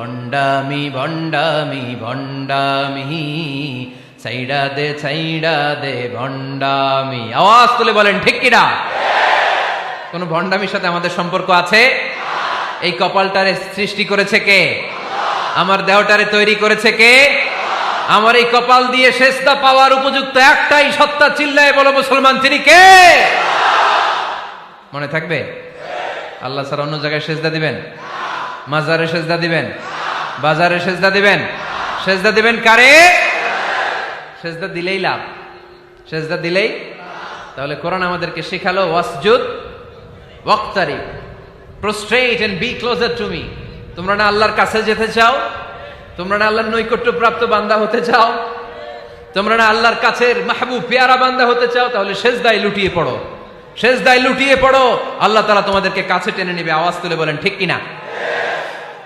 ভণ্ডামি ভণ্ডামি ভণ্ডামি সাইডা দে সাইডা দে ভণ্ডামি আওয়াজ তুলে বলেন, ঠিক কিনা কোন ভণ্ডামির সাথে আমাদের সম্পর্ক আছে? এই কপালটারে সৃষ্টি করেছে কে? আমার দেহটারে তৈরি করেছে কে? আমার এই কপাল দিয়ে শেষদা পাওয়ার উপযুক্ত একটাই সত্তা চিল্লায় বলো, মুসলমান, তিনি কে? মনে থাকবে? আল্লাহ স্যার অন্য জায়গায় সেজদা দিবেন? মাজারে সেজদা দিবেন? বাজারে সেজদা দিবেন? সেজদা দিবেন কারে? সেজদা দিলেই লাভ। সেজদা দিলেই তাহলে কোরআন আমাদেরকে শেখালো, ওয়াসজুদ ওয়াক্তারি। Prostrate and be closer to me তোমরা না আল্লাহর কাছে যেতে চাও? তোমরা না আল্লাহর নৈকট্য প্রাপ্ত বান্দা হতে চাও? তোমরা না আল্লাহর কাছের মাহবুব, পেয়ারা বান্দা হতে চাও? তাহলে শেষদায় লুটিয়ে পড়ো। শেষদায় লুটিয়ে পড়ো। আল্লাহ তারা তোমাদেরকে কাছে টেনে নেবে, আওয়াজ তুলে বলেন, ঠিক কিনা?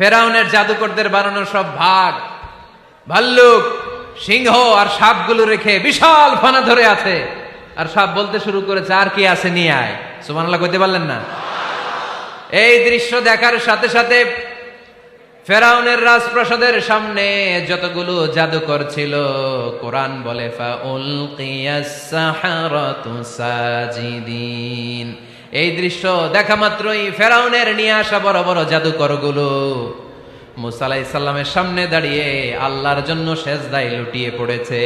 ফেরাউনের জাদুকরদের বানানো সব ভাগ। ভাল্লুক, সিংহ আর সাপগুলো রেখে বিশাল ফানা ধরে আছে। আর সাপ বলতে শুরু করেছে, আর কি আছে নিয়ে আয়? সুবহানাল্লাহ কইতে পারলেন না। এই দৃশ্য দেখার সাথে সাথে ফেরাউনের রাজপ্রাসাদের সামনে যতগুলো জাদুকর ছিল, কোরআন বলে ফা উলকিয়াস সাহারাতু সাজিদিন। এই দৃশ্য দেখা মাত্রই ফেরাউনের নিয়ে আসা বড় বড় জাদুকরগুলো মুসালাই সাল্লামের সামনে দাঁড়িয়ে আল্লাহর জন্য সেজদায় লুটিয়ে পড়েছে।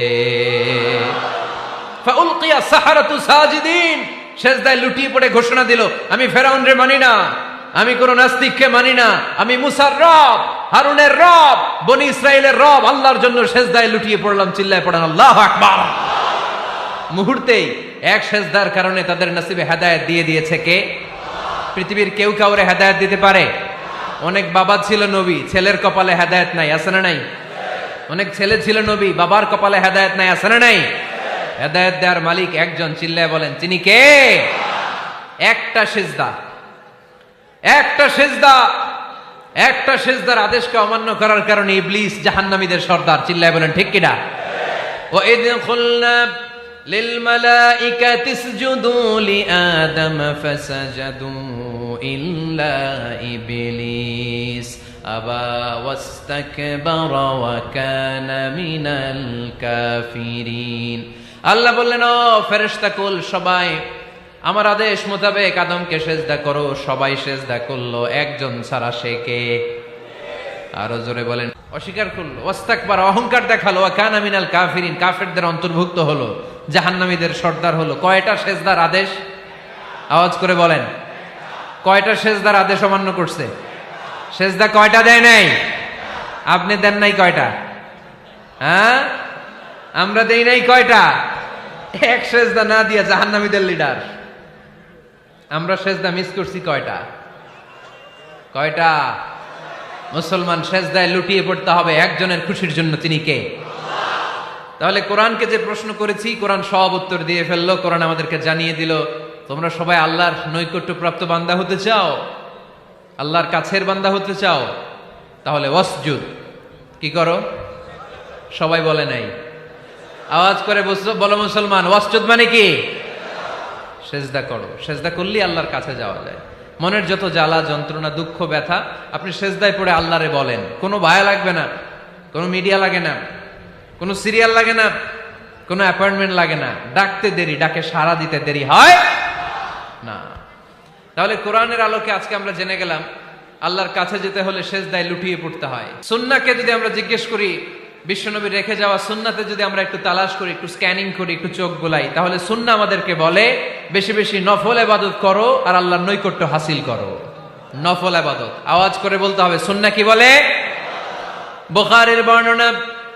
ফাউলকিয়া সাহারাতু সাজিদিন, সেজদায় লুটিয়ে পড়ে ঘোষণা দিল, আমি ফেরাউন রে মানি না, আমি কোন নাস্তিককে মানি না, আমি মুসার রব, হারুনের রব, বনি ইসরায়েলের রব, আল্লাহর জন্য সেজদায় লুটিয়ে পড়লাম, চিল্লায় পড়ান, আল্লাহ আকবার। মুহূর্তেই এক সেজদার কারণে তাদের নসিবে হেদায়েত দিয়ে দিয়েছে কে? পৃথিবীর কেউ কাউরে হেদায়ত দিতে পারে? অনেক বাবা ছিল নবী, ছেলের কপালে হেদায়েত নাই, আছে না নাই? অনেক ছেলে ছিল নবী, বাবার কপালে হেদায়েত নাই, আছে না নাই? হেদায়েত দেওয়ার মালিক একজন, চিল্লায় বলেন, তিনি কে? একটা সেজদা। একটা সেজদা। একটা সেজদার আদেশকে অমান্য করার কারণে ইবলিস জাহান্নামীদের সর্দার, চিল্লায় বলেন, ঠিক কিনা ও এদিন খুলনা للملائكة اسجدوا لآدم فسجدوا إلا إبليس أبى واستكبر وكان من الكافرين আল্লাহ বললেন ও ফেরেশতা কুল সবাই আমার আদেশ মোতাবেক আদমকে সেজদা করো সবাই সেজদা করলো একজন ছাড়া সে কে আরো জোরে বলেন অস্বীকার করলো ওস্তাকবার অহংকার দেখালো কানা মিনাল কাফিরিন কাফেরদের অন্তর্ভুক্ত হলো জাহান্নামীদের সর্দার হলো। কয়টা সেজদার আদেশ? আওয়াজ করে বলেন। কয়টা সেজদার আদেশ অমান্য করছে? সেজদা কয়টা দেয় নাই? আপনি দেন নাই কয়টা? হ্যাঁ? আমরা দেই নাই কয়টা? এক সেজদা না দিয়া জাহান্নামীদের লিডার। আমরা সেজদা মিস করছি কয়টা? কয়টা? মুসলমান সেজদায় লুটিয়ে পড়তে হবে। একজনের খুশির জন্য তিনি কে? তাহলে কোরআনকে যে প্রশ্ন করেছি, কোরআন সব উত্তর দিয়ে ফেলল, কোরআন আমাদেরকে জানিয়ে দিল, তোমরা সবাই আল্লাহর নৈকট্যপ্রাপ্ত বান্দা হতে চাও, আল্লাহর কাছের বান্দা হতে চাও, তাহলে ওয়াসজুদ, কি করো? সবাই বলে নাই। আওয়াজ করে বলো মুসলমান, ওয়াসজুদ মানে কি? সেজদা করো। সেজদা করলেই আল্লাহর কাছে যাওয়া যায়। মনের যত জ্বালা, যন্ত্রণা, দুঃখ, ব্যথা, আপনি সেজদায় পড়ে আল্লাহরে বলেন। কোনো ভায়া লাগবে না, কোনো মিডিয়া লাগে না। কোনো সিরিয়াল লাগে না, কোনো অ্যাপয়েন্টমেন্ট লাগে না। ডাকতে দেরি, ডাকে সাড়া দিতে দেরি হয় না। তাহলে কোরআনের আলোকে আজকে আমরা জেনে গেলাম, আল্লাহর কাছে যেতে হলে সেজদায় লুটিয়ে পড়তে হয়। সুন্নাকে যদি আমরা জিজ্ঞেস করি, বিশ্বনবী রেখে যাওয়া সুন্নাতে যদি আমরা একটু তালাশ করি, একটু স্ক্যানিং করি, একটু চোখ গোলাই, তাহলে সুন্না আমাদেরকে বলে, বেশি বেশি নফল আবাদত করো আর আল্লাহর নৈকট্য হাসিল করো। নফল আবাদত আওয়াজ করে বলতে হবে, সুন্না কি বলে? বুখারীর বর্ণনা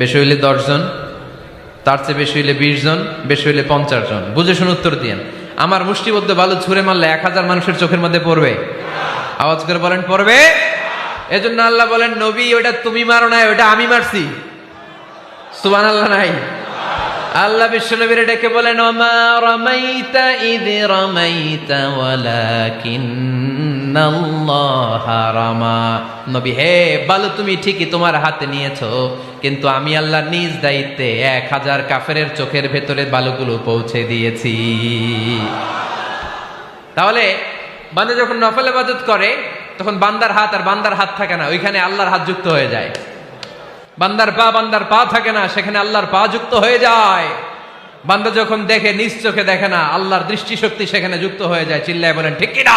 বেশি হইলে দশজন, তার চেয়ে বেশি হইলে বিশ জন বেশি হইলে পঞ্চাশ জন বুঝে শুনে উত্তর দিয়েন। আমার মুষ্টিবদ্ধ বালু ছুঁড়ে মারলে এক হাজার মানুষের চোখের মধ্যে পড়বে। আওয়াজ করে বলেন, পড়বে? এজন্য আল্লাহ বলেন, নবী ওটা তুমি মারো নাই ওটা আমি মারছি। সুবান আল্লাহ নাই। আল্লাহ বিশ্ব নবীরে ডেকে বলেন, ওমা রামাইতা ইদ রামাইতা রামা নবী, হে বালু, তুমি ঠিকই তোমার হাতে নিয়েছো, কিন্তু আমি আল্লাহ নিজ দায়িত্বে এক হাজার কাফেরের চোখের ভেতরে বালুগুলো পৌঁছে দিয়েছি। তাহলে বান্দা যখন নফল ইবাদত করে, তখন বান্দার হাত আর বান্দার হাত থাকে না, ওইখানে আল্লাহর হাত যুক্ত হয়ে যায়। বান্দার পা বান্দার পা থাকে না, সেখানে আল্লাহর পা যুক্ত হয়ে যায়। বান্দা যখন দেখে, নিজ চোখে দেখে না, আল্লাহর দৃষ্টিশক্তি সেখানে যুক্ত হয়ে যায়, চিল্লায় বলেন, ঠিক কিনা?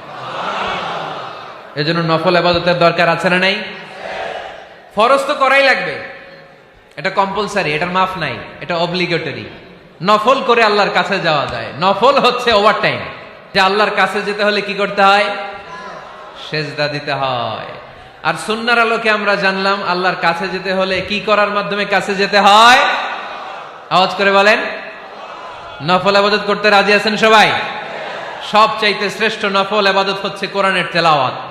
এজন্য নফল আবাদতের দরকার আছে না নাই? ফরজ তো করাই লাগবে। এটা কম্পালসারি এটার মাফ নাই, এটা অব্লিগেটরি নফল করে আল্লাহর কাছে যাওয়া যায়। নফল হচ্ছে ওভার টাইম যে আল্লাহর কাছে যেতে হলে কি করতে হয়? সেজদা দিতে হয়। আর সুন্নার আলোকে আমরা জানলাম, আল্লাহর কাছে যেতে হলে কি করার মাধ্যমে কাছে যেতে হয়? আওয়াজ করে বলেন। নফল আবাদত করতে রাজি আছেন সবাই? সব চাইতে শ্রেষ্ঠ নফল আবাদত হচ্ছে কোরআনের তেলাওয়াত।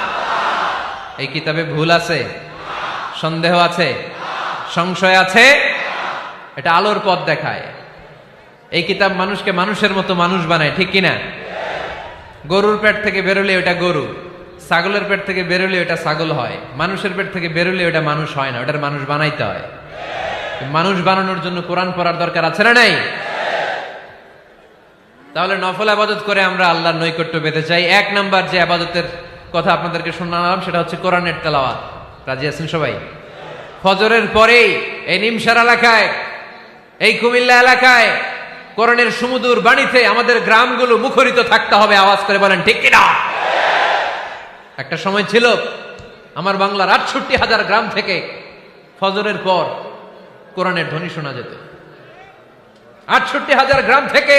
এই কিতাবে ভুল আছে? সন্দেহ আছে? সংশয় আছে? এটা আলোর পথ দেখায়। এই কিতাব মানুষকে মানুষের মতো মানুষ বানায়, ঠিক কিনা? গরুর পেট থেকে বেরোলে ওটা গরু, ছাগলের পেট থেকে বেরোলে ওটা ছাগল হয়, মানুষের পেট থেকে বেরোলে ওটা মানুষ হয় না, ওটার মানুষ বানাইতে হয়। মানুষ বানানোর জন্য কোরআন পড়ার দরকার আছে না নাই? তাহলে নফল আবাদত করে আমরা আল্লাহর নৈকট্য পেতে চাই। এক নাম্বার যে আবাদতের কথা আপনাদেরকে শোনালাম, সেটা হচ্ছে কোরআনের তেলাওয়াত। রাজি আছেন সবাই? ফজরের পরেই এই নিমসার এলাকায়, এই কুমিল্লা এলাকায় কোরআনের সুমুদুর বাণীতে আমাদের গ্রামগুলো মুখরিত থাকতে হবে, আওয়াজ করে বলেন, ঠিক কিনা? একটা সময় ছিল, আমার বাংলার আটষট্টি হাজার গ্রাম থেকে ফজরের পর কোরআনের ধ্বনি শোনা যেত। আটষট্টি হাজার গ্রাম থেকে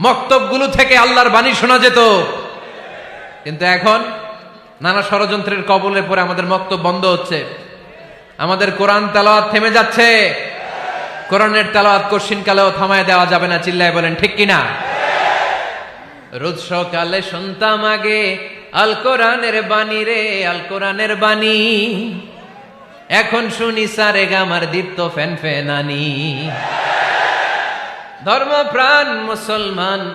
মক্তবগুলো থেকে আল্লাহর বাণী শোনা যেত। কিন্তু এখন নানা ষড়যন্ত্রের কবলে পরে আমাদের মক্ত বন্ধ হচ্ছে। আমাদের কোরআন তেলাওয়াত থেমে যাচ্ছে। কোরআনের তেলাওয়াত কশিন কালেও থামায় দেওয়া যাবে না, চিল্লায় বলেন, ঠিক কিনা? রোজ সকালে শুনতাম আগে, আল কোরআনের বাণী রে, আল কোরআনের বাণী। এখন শুনি, সারে গামার দীপ্ত ফ্যান ফেনানি ধর্মপ্রাণ মুসলমান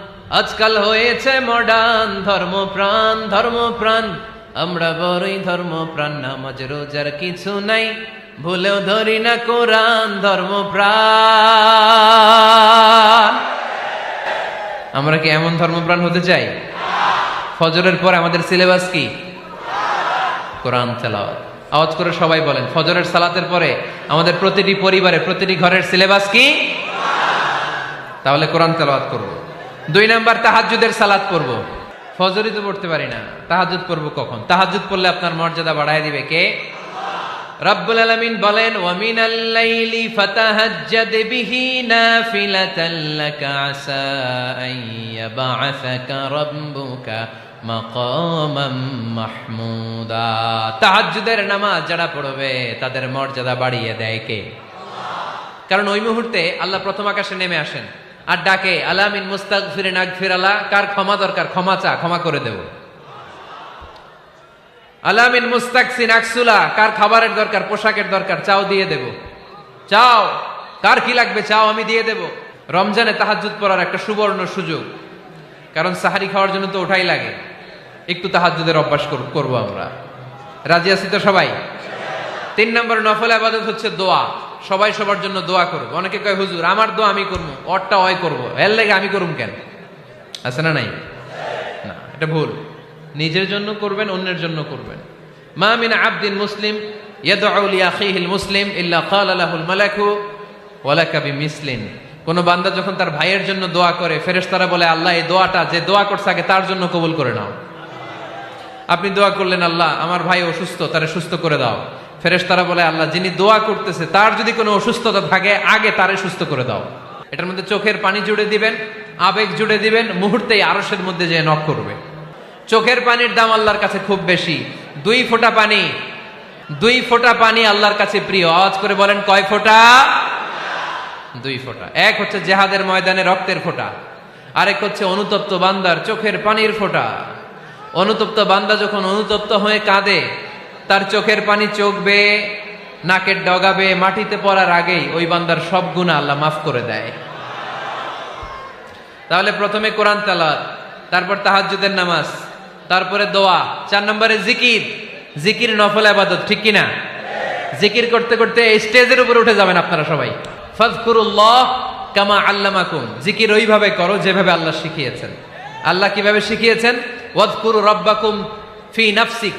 আজকাল হয়েছে মডার্ন ধর্মপ্রাণ ধর্মপ্রাণ। আমরা বড়ই ধর্ম প্রাণ নামাজ, রোজার কিছু নাই। ভুলেও ধরি না কোরআন ধর্ম প্রাণ আমরা কি এমন ধর্মপ্রাণ হতে চাই? ফজরের পর আমাদের সিলেবাস কি? কোরআন তেলাওয়াত। আওয়াজ করে সবাই বলেন, ফজরের সালাতের পরে আমাদের প্রতিটি পরিবারে প্রতিটি ঘরের সিলেবাস কি? তাহলে কোরআন তেলাওয়াত করব। দুই নাম্বার তাহাজ্জুদের সালাদ পড়ব। ফজরই তো পড়তে পারি না। তাহাজ্জুদ পড়ব কখন? তাহাজ্জুদ পড়লে আপনার মর্যাদা বাড়ায় দিবে কে? রব্বুল আলামিন বলেন, ওয়া মিনাল লাইলি ফাতাহাজ্জাদ বিহি নাফিলাতান লাকা আসা আন ইয়াবআসাকা রাব্বুকা মাকামাম মাহমুদা। তাহাজ্জুদের নামাজ যারা পড়বে, তাদের মর্যাদা বাড়িয়ে দেয় কে? কারণ ওই মুহূর্তে আল্লাহ প্রথম আকাশে নেমে আসেন। আর ডাকে, আলামিন মুস্তাক ফিরে নাক ফিরালা কার ক্ষমা দরকার? ক্ষমা চা, ক্ষমা করে দেব। আলামিন মুস্তাক সিনাকসুলা কার খাবারের দরকার? পোশাকের দরকার? চাও, দিয়ে দেব। চাও, কার কি লাগবে? চাও, আমি দিয়ে দেব। রমজানে তাহাজুদ পড়ার একটা সুবর্ণ সুযোগ, কারণ সাহারি খাওয়ার জন্য তো ওঠাই লাগে। একটু তাহাজুদের অভ্যাস কর- করব আমরা। রাজি আছি তো সবাই? তিন নম্বর নফল আবাদত হচ্ছে দোয়া। সবাই সবার জন্য দোয়া করব অনেকে কয়, হুজুর, আমার দোয়া আমি করব, অরটা অয় করব। এর লেগে আমি করুম কেন? আছে না নাই? না, এটা ভুল। নিজের জন্য করবেন, অন্যের জন্য করবেন। মা মিন আবদিন মুসলিম মুসলিম, ইল্লা ক্বালা লাহুল মালাকু ওয়ালাকা বিমিসলিন। কোন বান্দা যখন তার ভাইয়ের জন্য দোয়া করে, ফেরেশতারা বলে, আল্লাহ, এই দোয়াটা যে দোয়া করছে আগে তার জন্য কবুল করে নাও। আপনি দোয়া করলেন, আল্লাহ, আমার ভাই অসুস্থ, তারে সুস্থ করে দাও। ফেরেশতারা বলে, আল্লাহ যিনি দোয়া করতেছে, তার যদি কোনো অসুস্থতা থাকে, আগে তারে সুস্থ করে দাও। এটার মধ্যে চোখের পানি জুড়ে দিবেন, আবেগ জুড়ে দিবেন, মুহূর্তেই আরসের মধ্যে যে নক করবে। চোখের পানির দাম আল্লাহর কাছে খুব বেশি। দুই ফোঁটা পানি, দুই ফোঁটা পানি আল্লাহর কাছে প্রিয়। আওয়াজ করে বলেন, কয় ফোঁটা? দুই ফোঁটা। এক হচ্ছে জেহাদের ময়দানে রক্তের ফোঁটা। আরেক হচ্ছে অনুতপ্ত বান্দার চোখের পানির ফোঁটা। অনুতপ্ত বান্দা যখন অনুতপ্ত হয়ে কাঁদে তার চোখের পানি চোখ বেয়ে নাকের ডগাবে, মাটিতে পড়ার আগেই ওই বান্দার সব গুণা আল্লাহ মাফ করে দেয়। তাহলে প্রথমে কোরআন তালাত তারপর তাহাজ্জুদের নামাজ, তারপরে দোয়া, চার নম্বরে জিকির। জিকির নফল আবাদত, ঠিক কিনা? জিকির করতে করতে স্টেজের উপরে উঠে যাবেন আপনারা সবাই। ফাজকুরুল্লাহ কামা আল্লামাকুম। জিকির ওইভাবে করো যেভাবে আল্লাহ শিখিয়েছেন। আল্লাহ কীভাবে শিখিয়েছেন? ওয়াজকুরু রব্বাকুম ফি নাফসিক।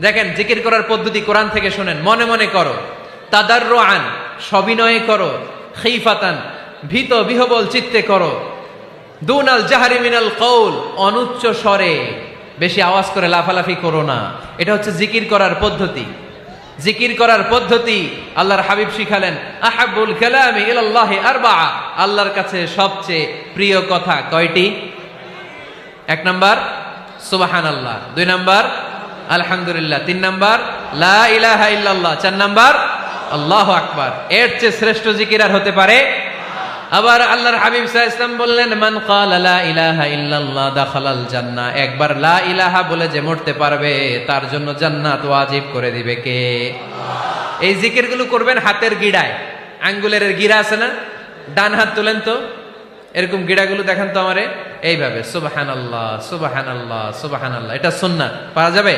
দেখেন, জিকির করার পদ্ধতি কোরআন থেকে শোনেন। মনে মনে করো তাদার আন সবিনয়ে করো, খিফাতান, ভীত বিহবল চিত্তে করো। দুনাল জাহারি মিনাল কৌল অনুচ্চ স্বরে বেশি আওয়াজ করে লাফালাফি করো না। এটা হচ্ছে জিকির করার পদ্ধতি। জিকির করার পদ্ধতি আল্লাহর হাবিব শিখালেন, আহাবুল কালামি ইলাল্লাহি আরবা আল্লাহর কাছে সবচেয়ে প্রিয় কথা কয়টি? এক নাম্বার সুবাহান আল্লাহ দুই নাম্বার আলহামদুলিল্লাহ। তিন নাম্বার, লা ইলাহা চার নাম্বার, আল্লাহ আকবার। এর চেয়ে শ্রেষ্ঠ জিকির আর হতে পারে? আবার আল্লাহর হাবিব সাল্লাল্লাহু বললেন, মান ক্বালা লা ইলাহা ইল্লাল্লাহ দাখালাল জান্নাহ। একবার লা ইলাহা বলে যে মরতে পারবে, তার জন্য জান্নাত ওয়াজিব করে দিবে কে? এই জিকিরগুলো করবেন হাতের গিড়ায়। আঙ্গুলের গিরা আছে না? ডান হাত তুলেন তো। এরকম গিড়াগুলো দেখেন তো আমারে? এইভাবে সুবাহান আল্লাহ সুবাহান আল্লাহ সুবাহান আল্লাহ এটা সুন্না পাওয়া যাবে?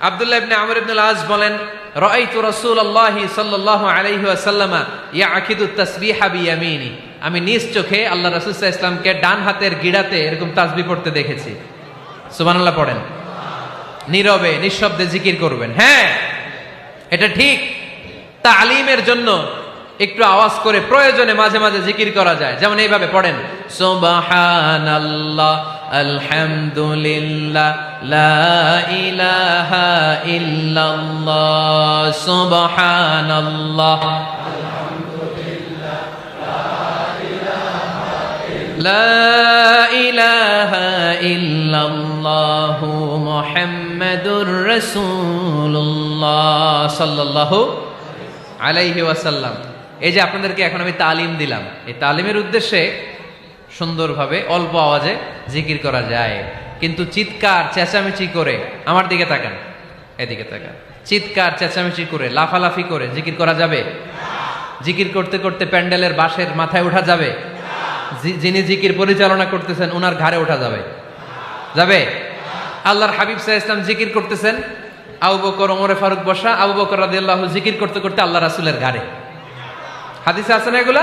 আব্দুল্লাহ ইবনে আমর ইবনে আজ বলেন, রাআইতু রাসূলুল্লাহি সাল্লাল্লাহু আলাইহি ওয়াসাল্লাম ইয়াকিদু তাসবিহা বিয়ামিনি। আমি নিজ চোখে আল্লাহ রাসূল ওয়াসাল্লামকে ডান হাতের গিড়াতে এরকম তাসবিহ পড়তে দেখেছি। সুবহানাল্লাহ পড়েন। নীরবে, নিঃশব্দে জিকির করবেন। হ্যাঁ এটা ঠিক। তালিমের জন্য একটু আওয়াজ করে প্রয়োজনে মাঝে মাঝে জিকির করা যায় যেমন এইভাবে পড়েন সুবহানাল্লাহ আলহামদুলিল্লাহ লা ইলাহা ইল্লাল্লাহ সুবহানাল্লাহ لا إله إلا الله محمد رسول الله صلى الله আলাইহি ওয়াসাল্লাম এই যে আপনাদেরকে এখন আমি তালিম দিলাম, এই তালিমের উদ্দেশ্যে সুন্দরভাবে অল্প আওয়াজে জিকির করা যায়। কিন্তু চিৎকার, চেঁচামেচি করে, আমার দিকে তাকান, এদিকে তাকান। চিৎকার, চেঁচামেচি করে, লাফালাফি করে, জিকির করা যাবে? জিকির করতে করতে প্যান্ডেলের বাঁশের মাথায় ওঠা যাবে? যিনি জিকির পরিচালনা করতেছেন ওনার ঘাড়ে ওঠা যাবে? যাবে? আল্লাহর হাবিব সাহা ইসলাম জিকির করতেছেন, আবু বকর, ওমরে ফারুক বসা, আবু বকর রাদিয়াল্লাহু জিকির করতে করতে আল্লাহ রাসূলের ঘাড়ে। হাদিসে আছে না এগুলা?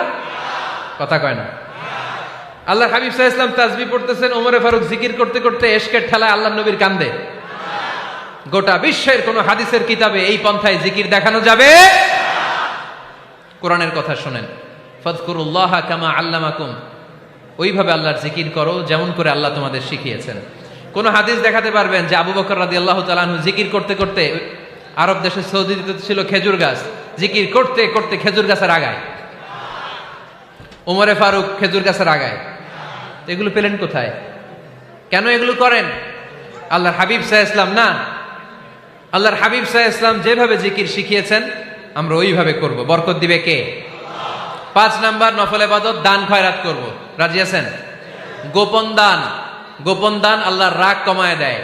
কথা কয় না। আল্লাহর হাবিব সাহা ইসলাম তাজবি পড়তেছেন, ওমরে ফারুক জিকির করতে করতে এশকের ঠেলায় আল্লাহ নবীর কান্দে। গোটা বিশ্বের কোন হাদিসের কিতাবে এই পন্থায় জিকির দেখানো যাবে? কোরআনের কথা শোনেন। ফদকুরুল্লাহ কামা আল্লামাকুম। ওইভাবে আল্লাহর জিকির করো, যেমন করে আল্লাহ তোমাদের শিখিয়েছেন। কোন হাদিস দেখাতে পারবেন যে আবু বকর রাদি আল্লাহ তালাহু জিকির করতে করতে আরব দেশে সৌদিতে ছিল খেজুর গাছ। জিকির করতে করতে খেজুর গাছের আগায়। উমরে ফারুক খেজুর গাছের আগায়। এগুলো পেলেন কোথায়? কেন এগুলো করেন? আল্লাহর হাবিব সাহা ইসলাম না। আল্লাহর হাবিব সাহা ইসলাম যেভাবে জিকির শিখিয়েছেন, আমরা ওইভাবে করব। বরকত দিবে কে? পাঁচ নাম্বার নফল এবাদত, দান খয়রাত করব। রাজি আছেন? গোপন দান। গোপন দান আল্লাহর রাগ কমায় দেয়।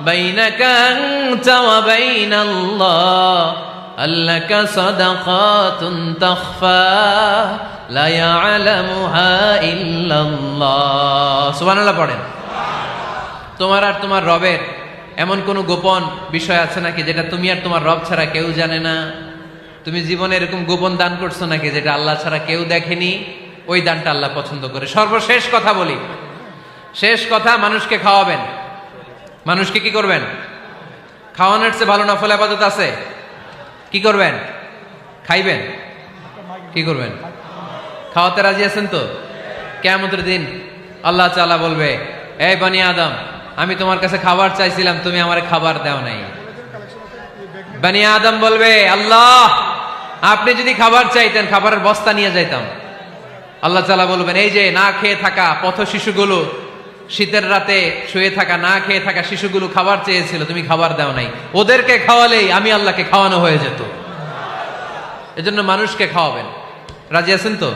بينك أنت وبين الله هل لك صدقات تخفى لا يعلمها إلا الله سبحان الله পড়েন তোমার আর তোমার রবের এমন কোনো গোপন বিষয় আছে নাকি যেটা তুমি আর তোমার রব ছাড়া কেউ জানে না তুমি জীবনে এরকম গোপন দান করছো নাকি যেটা আল্লাহ ছাড়া কেউ দেখেনি ওই দানটা আল্লাহ পছন্দ করে সর্বশেষ কথা বলি শেষ কথা মানুষকে খাওয়াবেন মানুষকে কি করবেন? খাওয়ানোর চেয়ে ভালো নফল আবাদত আছে? কি করবেন? খাইবেন? কি করবেন? খাওয়াতে রাজি আছেন তো? কেমতের দিন আল্লাহ চালা বলবে, এই বানি আদম, আমি তোমার কাছে খাবার চাইছিলাম, তুমি আমার খাবার দাও নাই। বানি আদম বলবে, আল্লাহ, আপনি যদি খাবার চাইতেন, খাবারের বস্তা নিয়ে যাইতাম। আল্লাহ চালা বলবেন, এই যে না খেয়ে থাকা পথ শিশুগুলো শীতের রাতে শুয়ে থাকা, না খেয়ে থাকা শিশুগুলো খাবার চেয়েছিল, তুমি খাবার দাও নাই। ওদেরকে খাওয়ালেই আমি আল্লাহকে খাওয়ানো হয়ে যেত। এজন্য মানুষকে খাওয়াবেন। রাজি আছেন তো?